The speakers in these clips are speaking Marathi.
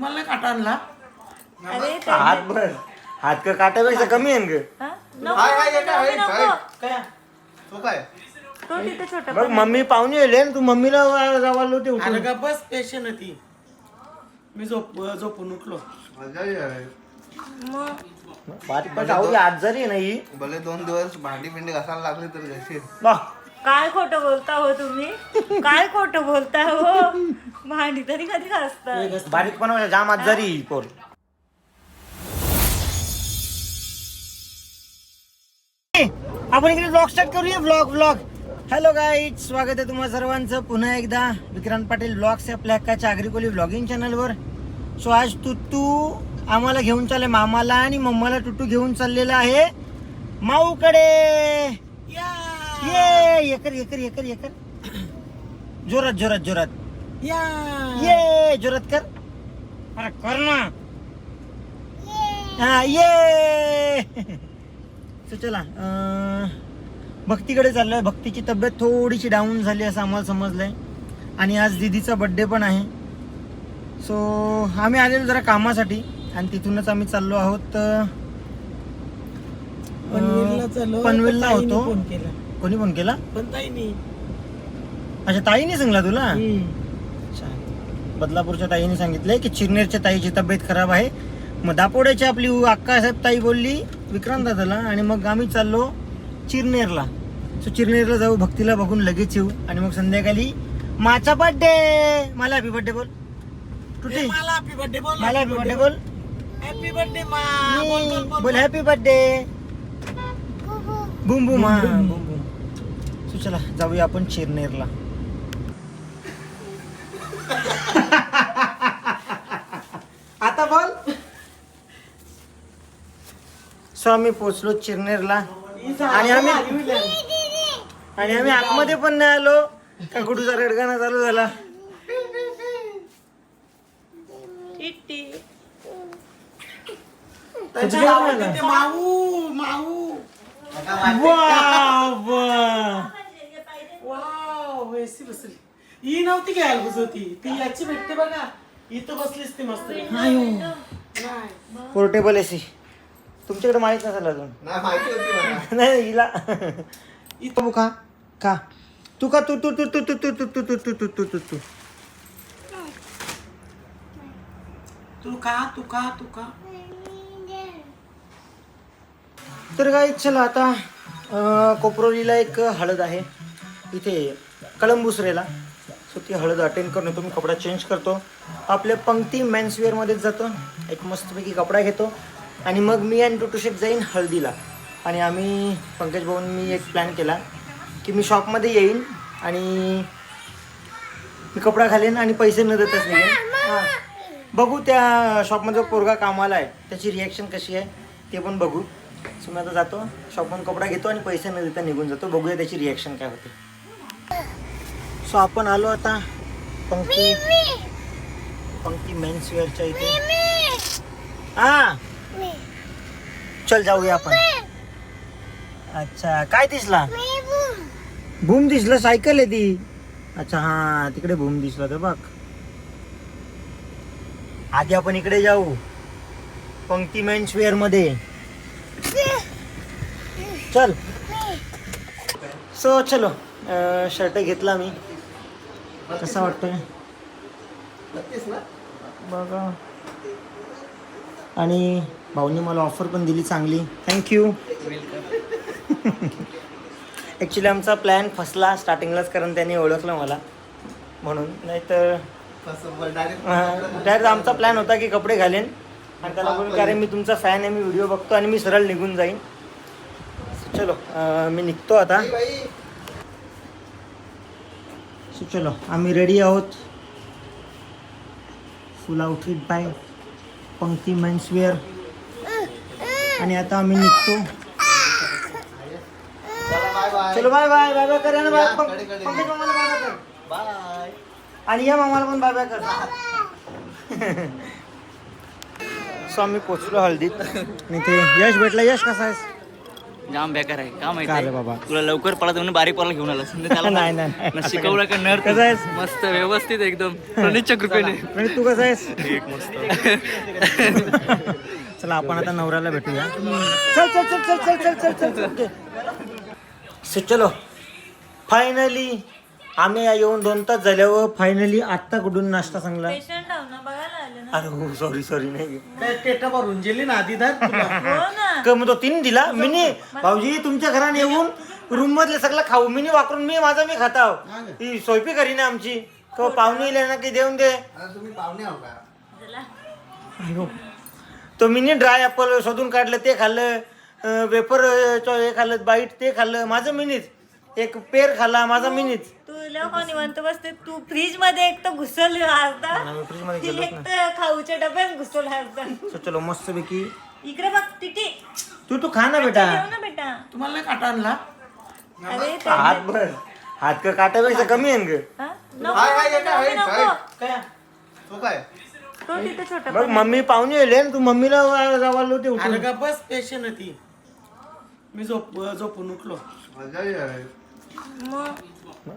तुम्हाला नाही काटा आणला? अरे हात भर हात का काट्यापेक्षा कमी आहे ना ग? हा? नको, हाय, हाय, नको, हाय, नको, हाय. नको. काय? तो काय? तो तिथे छोटा बघ मम्मी पाहुणे येले ना तू मम्मीला ते उठून अरे का बस पेशंट होती मी झोप झोपून उठलो. मजा आहे. मग? पण आवडी आजारी आहे ना ही? भले दोन दिवस भांडी पिंडी घासायला लागले तर घाशील बा काय खोटं बोलता हो तुम्ही? काय खोटं बोलता हो? भांडी तरी कधी घासतात? बारीक पण जाम जरी पोर आपण इकडे ब्लॉग स्टार्ट करूया. ब्लॉग ब्लॉग हॅलो गाईज स्वागत आहे तुम्हा सर्वांचं. पुन्हा एकदा विक्रांत पाटील ब्लॉग्स या आपल्या हक्काच्या आग्रिकोली ब्लॉगिंग चॅनलवर सो आज तुतू आम्हाला घेऊन चालले मामाला आणि मम्माला टुटू घेऊन चाललेला आहे माऊकडे. या! येकर येकर येकर येकर जोरात जोरात जोरात या ये जोरात कर अरे कर ना हा ये So, चला अं, भक्तीकडे चाललोय. भक्तीची तब्येत थोडीशी डाऊन झाली असं आम्हाला समजलंय. आणि आज दिदीचा बड्डे पण आहे. सो आम्ही आलेलो जरा कामासाठी. आणि तिथूनच आम्ही चाललो आहोत अं, पनवेलला चाललो. पनवेलला होतो. फोन केला. कोणी फोन केला? पण ताईनी. अच्छा ताईने सांगला तुला. अच्छा. बदलापूरच्या ताईने सांगितलंय की चिरनेरच्या ताईची तब्येत खराब आहे. मग दापोड्याची आपली अक्कासाहेब ताई बोलली विक्रांत दादाला. आणि मग आम्ही चाललो चिरनेरला. सो चिरनेरला जाऊ भक्तीला बघून लगेच येऊ. आणि मग संध्याकाळी माझा बर्थडे मला हॅपी बर्थडे बोल. तुटे. मला हॅपी बर्थडे बोल मला हॅपी बर्थडे बोल. हॅपी बर्थडे बोल, हॅपी बुम बुम हा. बुम बुम. चला जाऊया आपण चिरनेरला. आता बोल. सो आम्ही पोचलो चिरनेरला. आणि आम्ही आणि आम्ही आतमध्ये पण नाही आलो. का कुठूचा रडगाणा चालू झाला? माऊ माऊ वाव. एसी बसली ही नव्हती घ्यायला बस होती ती याची भेटते बघा इथं बसलीच ती मस्त नाही पोर्टेबल एसी तुमच्याकडे माहीत नसेल अजून नाही माहिती होती मला नाही हिला इथं का का तू का तू तू तू तू तू तू तू तू तू तू तू तू तू तू का तू का तू का तर काय चला आता कोपरोलीला एक हळद आहे इथे कळंबुसरेला. सो ती हळद अटेंड करून येतो मी कपडा चेंज करतो. आपल्या पंक्ती मेन्सवेअरमध्येच जातो. एक मस्तपैकी कपडा घेतो. आणि मग मी आणि टुटुशेक जाईन हळदीला. आणि आम्ही पंकज भाऊन मी एक प्लॅन केला की मी शॉपमध्ये येईन आणि मी कपडा घालेन आणि पैसे न देतच नाही हां. बघू त्या शॉपमध्ये जो पोरगा कामाला आहे. त्याची रिॲक्शन कशी आहे ते पण बघू. सो मी आता जातो शॉपमधून कपडा घेतो आणि पैसे न देता निघून जातो. बघूया त्याची रिॲक्शन काय होते. सो आपण आलो आता पंक्ती पंक्ती मेन्स वेअरच्या इथे. हा. चल जाऊया आपण. अच्छा काय दिसला? बूम दिसलं सायकल आहे ती. अच्छा हा तिकडे बूम दिसला तर बघ. आधी आपण इकडे जाऊ. पंक्ती मेन्स वेअरमध्ये. चल. सो चलो शर्ट घेतला मी. कसा वाटतोय? ना. बघा. आणि भाऊनी मला ऑफर पण दिली चांगली. थँक्यू ॲक्च्युली आमचा प्लॅन फसला स्टार्टिंगलाच कारण त्यांनी ओळखलं मला. म्हणून नाहीतर डायरेक्ट आमचा प्लॅन होता की कपडे घालेन. आणि त्याला बोलू कारण मी तुमचा फॅन आहे मी व्हिडिओ बघतो आणि मी सरळ निघून जाईन. चलो मी निघतो आता. चलो आम्ही रेडी आहोत. Full outfit by Pankti menswear आणि आता आम्ही निघतो. चला बाय बाय चलो बाय बाय बाय बाय करा ना बाय. पंकज मामाला बाय बाय कर. बाय आणि या मामाला पण बाय बाय कर. सो आम्ही पोचलो हळदीत. आणि ते यश भेटला यश कसा आहेस जाम बेकार आहे. का माहिती? का रे बाबा? तुला लवकर पळत म्हणून बारीक पोराला घेऊन आला. त्याला नाही, नाही, नाही. ना शिकवलं का नर कसं आहेस? मस्त व्यवस्थित एकदम. प्रणितच्या कृपेने तू कसं आहेस? चला आपण आता नवऱ्याला भेटूया. चल चल चल चल चल चल चल चल. चल ओके. सो चलो. फायनली आम्ही या येऊन दोन तास झाल्यावर फायनली आत्ता कुठून नाश्ता सांगला आहो ना बघायला आले ना अरे हो सॉरी सॉरी नाही. काय टेटा भरून गेली ना आधी धर तुला. हो ना. क- मग तो तीन दिला. मिनी भाऊजी तुमच्या घरात येऊन रूम मधले सगळं खाऊ. मिनी वाकरून मी माझा मी खाताव ती सोयपी करी ना आमची. तो पाहुणे येले ना की देऊन दे. अरे तुम्ही पाहुणे आहो का? चला. तो मिनी ड्राय ॲपल शोधून काढलं ते खाल्लं. वेपर हे खाल्लं बाईट ते खाल्लं. माझं मिनीच. एक पेर खाल्ला माझा मिनीच. तू लोक निवांत बसते. तू फ्रीजमध्ये एक तर घुसलमध्ये गेलोच एक तर खाऊच्या डब्यात घुसल सो चलो मस्त पैकी इकडे बघ टिटी. तू तू खा ना बेटा. ठेव ना बेटा. तुम्हाला नाही काटा आणला. अरे ते- हात भर. हात का काट्यापेक्षा कमी आहे ना ग. हा? नको हाय, हाय, नको, हाय, नको, हाय. नको. काय? तो काय? तो तिथे छोटा बघ मम्मी पाहुणे येले ना तू मम्मीला जावालो ते अरे उठून. का बस पेशंट ती. मी झोप झोपून उठलो. मजा मग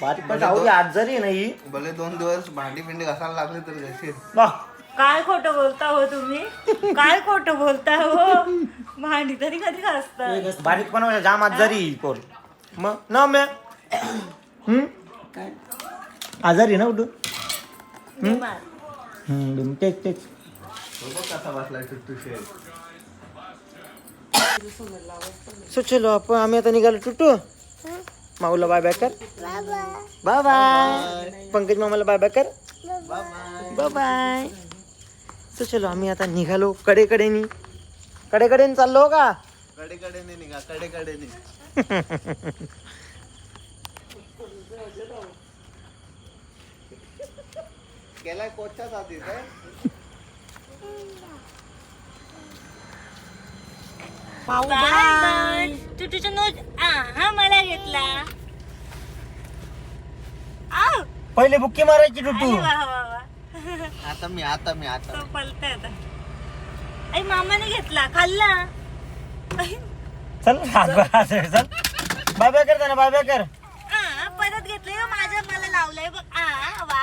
बारीक पण आवडी आजारी आहे ना ही भले दोन दिवस भांडी पिंडी घासायला लागले तर. काय खोटं बोलता हो तुम्ही? काय खोटं बोलता हो? भांडी तरी कधी घासतात? बारीक पण जाम आजारी आहे ही पोर. मग ना हम्म? काय? आजारी आहे ना उठू बिमार. हम्म? तेच तेच. कसा बसलाय आपण आम्ही आता निघालो टुटू माऊला बाय बाय कर. Bye bye. पंकज मामाला बाय बाय कर. बाय बाय सो चलो आम्ही आता निघालो कडे कडेनी कडे कडेने चाललो का? कडे कडेने निघा कडे कडेने गेलाय कोचच्या साथी काय बाय बाय. तू तुझा आ हा मला घेतला. आव. पहिले बुक्की मारायची टुटू. वा वा वा. आता मी आता मी आता तो आता. आई मामाने घेतला. खाल्ला. चल हात चल. बाय बाय कर ना बाय बाय कर. आ, परत घेतलंय हो, माझ्या मला लावलंय बघ. आ वा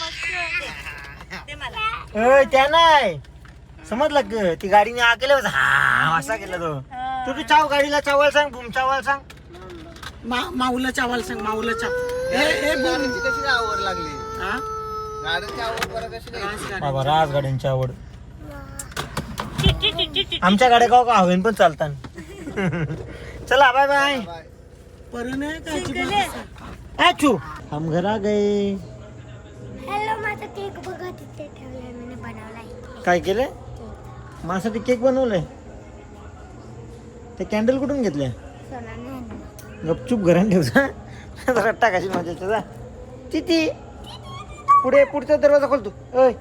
मस्त मला. त्या नाही. समजलं ग ती गाडीने आ केलं हा. असा केला तो. तू तू चाव गाडीला चावल सांग बुम चावल सांग? मा माऊला चावाल सांग माऊला चाव. ए ए बोल. गाडीची कशी आवड लागली? हा? गाडीची आवड बरं कशी नाही बाबा राज गाड्यांची आवड. आमच्या गाड्या का का हवेन पण चालतात चला बाय बाय. परत नाही काय शिकले. आचू हम घर आ गए. हॅलो माझा केक बघा तिथे ठेवलाय मी बनवलाय. काय केलंय? माझ्यासाठी केक बनवलाय? ते कॅन्डल कुठून घेतले. गपचूप घरात ठेवता रट्टा कशी माझ्या जा. तिथे पुढे पुढचा दरवाजा खोलतो अय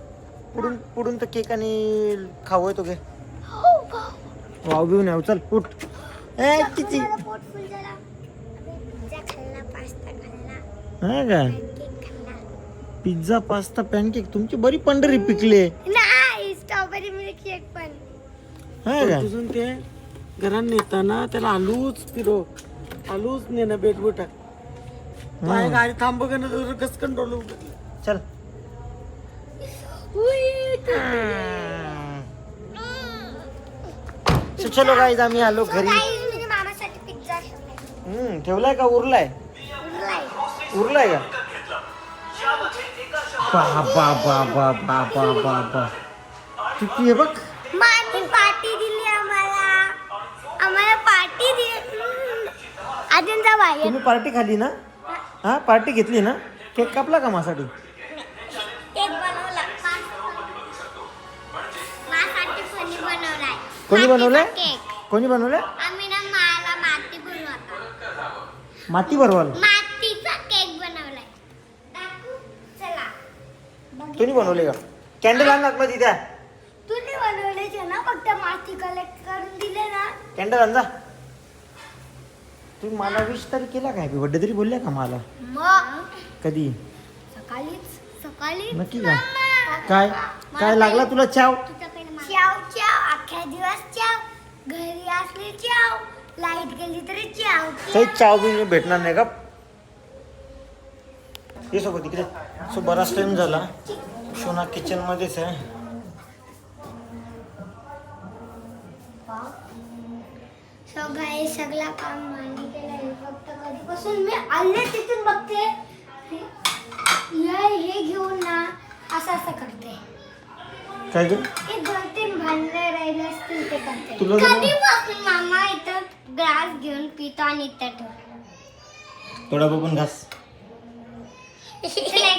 पुढून पुढून तर केक आणि खाऊ आहे तो घे? वाव बिऊ नाही चल उठ. ए किती हा का? पिझ्झा पास्ता पॅनकेक तुमची बरी पंढरी पिकले नाही स्ट्रॉबेरी मिल्क केक पण. हा का? तुझून ते घरात नेताना त्याला आलूच फिरो आलूच नेणं बेटबू टाक पाय गाडी थांब कस कंट्रोल चल. चलो गाईज आम्ही आलो घरी. हम्म ठेवलाय का? उरलाय. उरलाय. का? बा बा बा बा बा बा बा किती आहे बघ. बाहेर. तुम्ही पार्टी खाली ना? हा पार्टी घेतली ना? केक कापला का माझ्यासाठी केक बनवला. बनवलाय कोणी बनवलाय? मातीचा केक. कोणी बनवलं आम्ही ना मला माती बनवता माती भरवाल. मातीचा केक बनवलाय. दाखवू? चला. कोणी बनवले का? कॅन्डल आण आतमध्ये द्या तुम्ही बनवले ना फक्त माती कलेक्ट करून दिले ना. कॅन्डल आण जा. तुम्ही मला विश तरी केला काय? बर्थडे तरी बोलल्या का मला? मग? कधी? सकाळीच सकाळी नक्की का? काय? काय लागला तुला चाव? चाव चाव. अख्ख्या दिवस चाव. घरी असले चाव. लाइट गेली तरी चावती काही चाव बी भेटणार नाही का ये सोबत इकडे. सो बराच टाइम झाला. शोना किचन मध्येच आहे. सो गाय सगळा काम कधीपासून मी आले तिथून बघते. हे हे घेऊन ना असं असं करते. काय गे? ते दोन तीन भांडे राहिले असतील ते करते. तुला जर- कधीपासून मामा इथं ग्लास घेऊन पितो आणि इथं ठेवतो थोडा बघून घास. तुला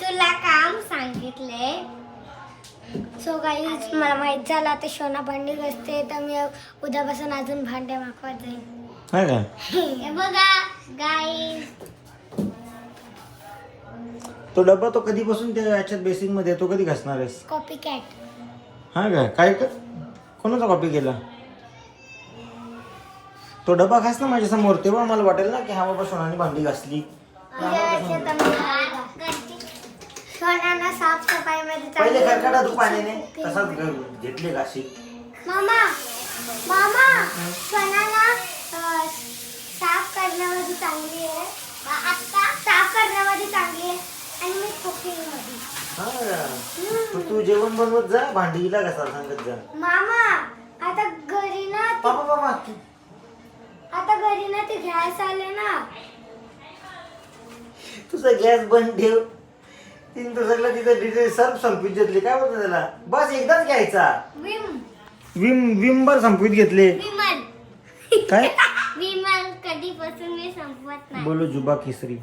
तुला काम सांगितले. सो काही मला माहीत झालं आता शोना भांडी घसते तर मी उद्यापासून अजून भांडे मागवत जाईन का हे बघा तो डब्बा तो कधीपासून त्या याच्यात बेसिंगमध्ये तो कधी घासणार आहेस कॉपी कॅट हा का काय कोणाचा कॉपी केला तो डबा घास ना माझ्यासमोर तेव्हा मला वाटेल ना की हा बाबा सोनाने भांडी घासली सोनाना साफसफाई मध्ये पहिले खरकटा तू पाण्याने तसाच घ- घेतले घाशी मामा मामा सोनाला साफ करण्यामध्ये चांगली आहे. आता साफ करण्यामध्ये चांगली आहे आणि मी कुकिंगमध्ये हा. का? तू तू जेवण बनवत जा भांडीला घासायला सांगत जा. मामा आता घरी ना बाबा बाबा तू आता घरी ना ते गॅस आले ना. तुझा गॅस बंद ठेव. तीन दिवसाला तिथं डिटेल सर्फ संपवीत घेतली. काय बोलतो त्याला? बस एकदाच घ्यायचा. विम. विम विमभर संपवीत घेतले. विमल. काय? विमल कधीपासून मी संपवत नाही. बोलो जुबा केसरी.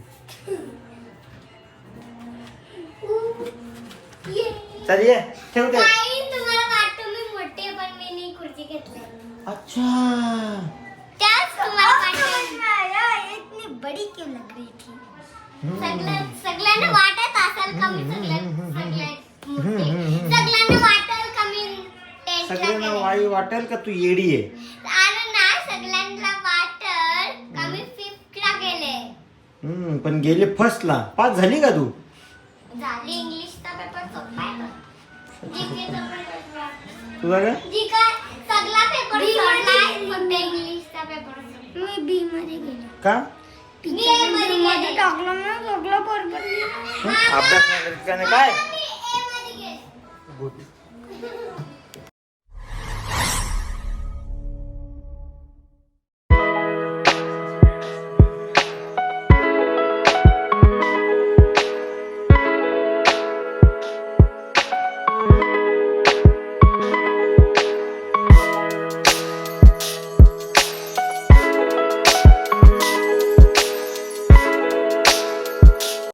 चल ये ठेव ते. ताई, तुम्हाला वाटतं मी मोठे पण मी नाही खुर्ची घेतली. अच्छा. त्याच तुम्हाला वाटतं. इतनी बडी क्यों लग रही थी? सगळ्या सगळ्यांना वाटत असेल का मी सगळ्या सगळ्या मोठी? सगळ्यांना वाटेल का मी टेन्थला सगळ्यांना गेले? वाई वाटेल का तू येडी आहे? हम्म, पण गेले फर्स्टला पास झाली का तू? झाली इंग्लिशचा पेपर सोपा आहे का जीकेचा पेपर तुझा काय जी काय सगळा पेपर फक्त इंग्लिशचा पेपर मी बी मध्ये गेले. का? मी ए मध्ये गेले. टाकलं ना सगळं बरोबर अभ्यास नाही करत का नाही? काय मी ए मध्ये गेले.